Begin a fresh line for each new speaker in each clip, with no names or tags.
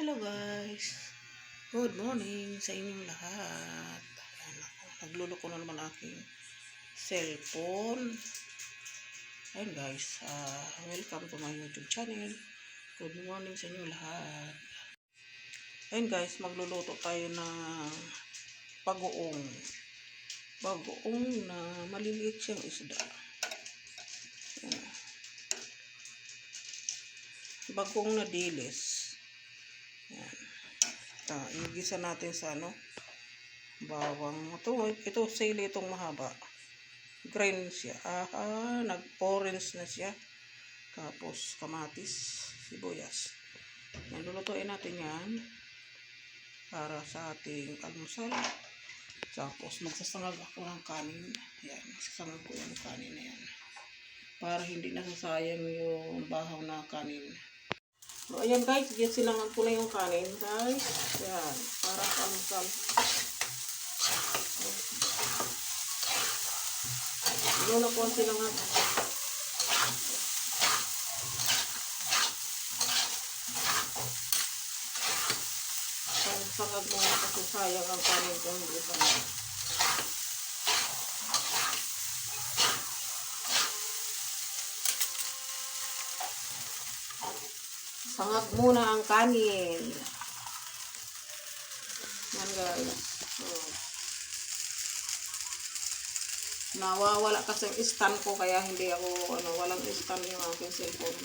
Hello guys. Good morning sa inyong lahat. Ayan ako. Nagluloko na naman aking cellphone. Ayan guys. ah, welcome to my YouTube channel. Good morning sa inyong lahat. Ayan guys. Magluluto tayo ng bagoong. Bagoong na maliliit siyang isda. Ayan. Bagoong na dilis. Yan. Ito, igisa natin sa ano, bawang. Ito, ito sili itong mahaba. Green siya. Aha, nag-orange na siya. Tapos, kamatis, sibuyas. Yan, lulutuin natin yan para sa ating almusal. Tapos, magsasangag ako ng kanin. Yan, magsasangag ko yung kanin na yan. Para hindi nasasayang yung bahaw na kanin. So, ayan guys, yan silangan ko na yung kanin, guys. Yan, para sa almusal. Ano na po ang silangan? Sangag mo na kasi sayang ang kanin ko hindi pa na. Sangag muna ang kanin. Yan guys. So, nawawala kasi ang stand ko kaya hindi ako ano walang stand yung aking cellphone.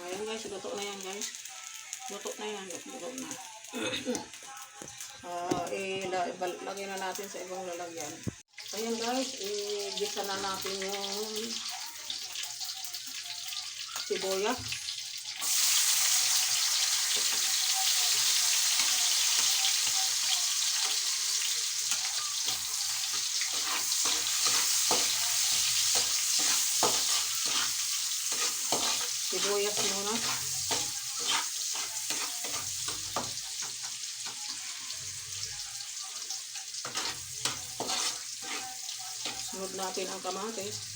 Ayan guys, luto na yan guys. Luto na yan, luto na. Ah, eh, lagyan na natin sa ibang lalagyan. Ayan guys, i-gisa na natin yung sibuyas. Sibuyas muna. Sunod natin ang kamatis.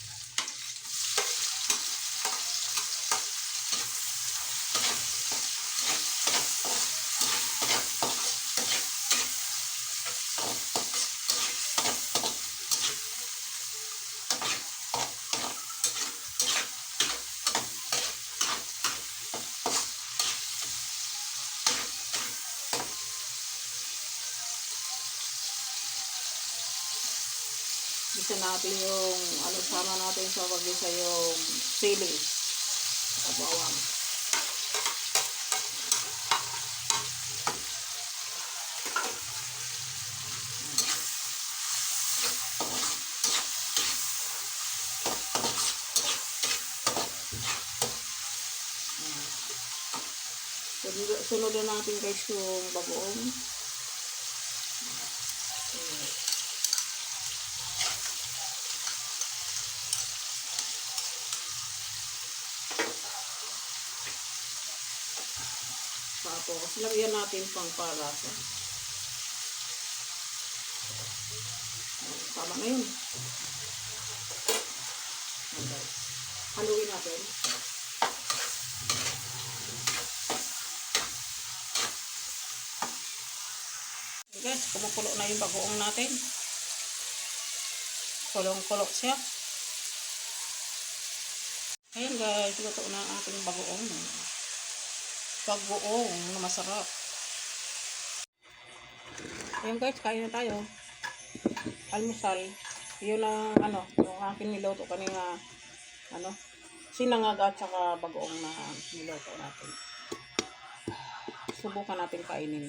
Isa natin yung, ano, sama natin sa pag-isa yung sili. Sa bawang. Sunod na natin guys yung bagoong. Tapos, lagyan natin pang palasa. Tama na yun. Haluin natin. Guys, kumukulo na yung bagoong natin. Kulong-kulo siya. Ayan guys, luto na ang ating bagoong pag-uong na masarap. Ayan guys, kain na tayo. Almusal. Yun ang ano, yung akin niloto kanina ano, sinangag at saka bagoong na niloto natin. Subukan natin kainin.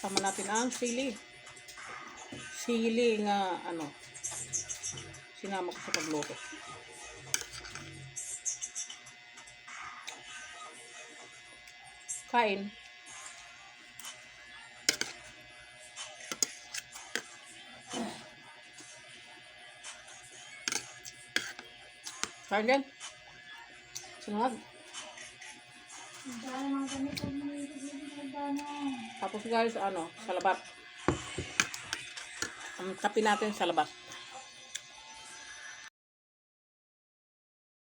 Sama natin ang sili. Sili nga ano. Sinama ko sa pagluto. Kain. Kain Sargan. Sunod.
Ang dami ng ganito. Ang dami
tapos guys, ano, sa labas. Ang kape natin sa labas.